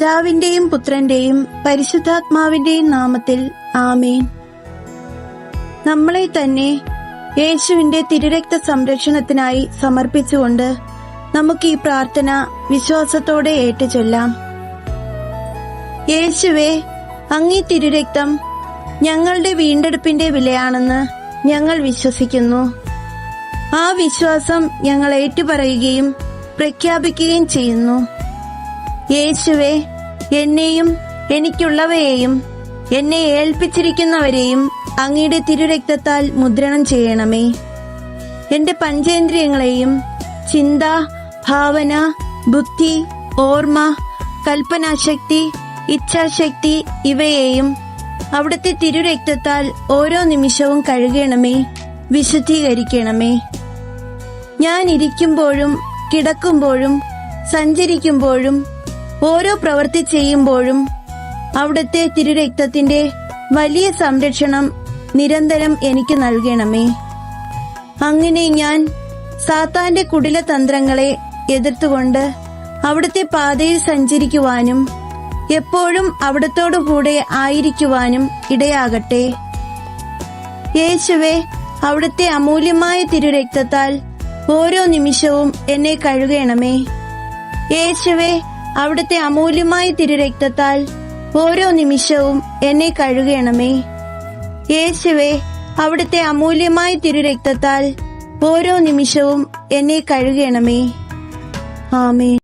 പിതാവിന്റെയും പുത്രന്റെയും പരിശുദ്ധാത്മാവിന്റെയും നാമത്തിൽ ആമേൻ. നമ്മളെ തന്നെ യേശുവിന്റെ തിരുരക്ത സംരക്ഷണത്തിനായി സമർപ്പിച്ചുകൊണ്ട് നമുക്ക് ഈ പ്രാർത്ഥന വിശ്വാസത്തോടെ ഏറ്റുചൊല്ലാം. യേശുവെ അങ്ങീ തിരുരക്തം ഞങ്ങളുടെ വീണ്ടെടുപ്പിന്റെ വിലയാണെന്ന് ഞങ്ങൾ വിശ്വസിക്കുന്നു. ആ വിശ്വാസം ഞങ്ങൾ ഏറ്റുപറയുകയും പ്രഖ്യാപിക്കുകയും ചെയ്യുന്നു. യേശുവെ എന്നെയും എനിക്കുള്ളവയെയും എന്നെ ഏൽപ്പിച്ചിരിക്കുന്നവരെയും അങ്ങയുടെ തിരുരക്തത്താൽ മുദ്രണം ചെയ്യണമേ. എന്റെ പഞ്ചേന്ദ്രിയങ്ങളെയും ചിന്ത ഭാവന ബുദ്ധി ഓർമ്മ കൽപ്പനാശക്തി ഇച്ഛാശക്തി ഇവയെയും അവിടുത്തെ തിരുരക്തത്താൽ ഓരോ നിമിഷവും കഴുകണമേ വിശുദ്ധീകരിക്കണമേ. ഞാൻ ഇരിക്കുമ്പോഴും കിടക്കുമ്പോഴും സഞ്ചരിക്കുമ്പോഴും ഓരോ പ്രവൃത്തി ചെയ്യുമ്പോഴും അവിടുത്തെ തിരുരക്തത്തിന്റെ വലിയ സംരക്ഷണം നിരന്തരം എനിക്ക് നൽകണമേ. അങ്ങനെ ഞാൻ സാത്താന്റെ കുടില തന്ത്രങ്ങളെ എതിർത്തുകൊണ്ട് അവിടുത്തെ പാതയിൽ സഞ്ചരിക്കുവാനും എപ്പോഴും അവിടത്തോടു കൂടെ ആയിരിക്കുവാനും ഇടയാകട്ടെ. യേശുവെ അവിടുത്തെ അമൂല്യമായ തിരുരക്തത്താൽ ഓരോ നിമിഷവും എന്നെ കഴുകണമേ. യേശുവെ അവിടുത്തെ അമൂല്യമായ തിരുരക്തത്താൽ ഓരോ നിമിഷവും എന്നെ കഴുകണമേ. യേശുവേ അവിടുത്തെ അമൂല്യമായ തിരുരക്തത്താൽ ഓരോ നിമിഷവും എന്നെ കഴുകണമേ. ആമേ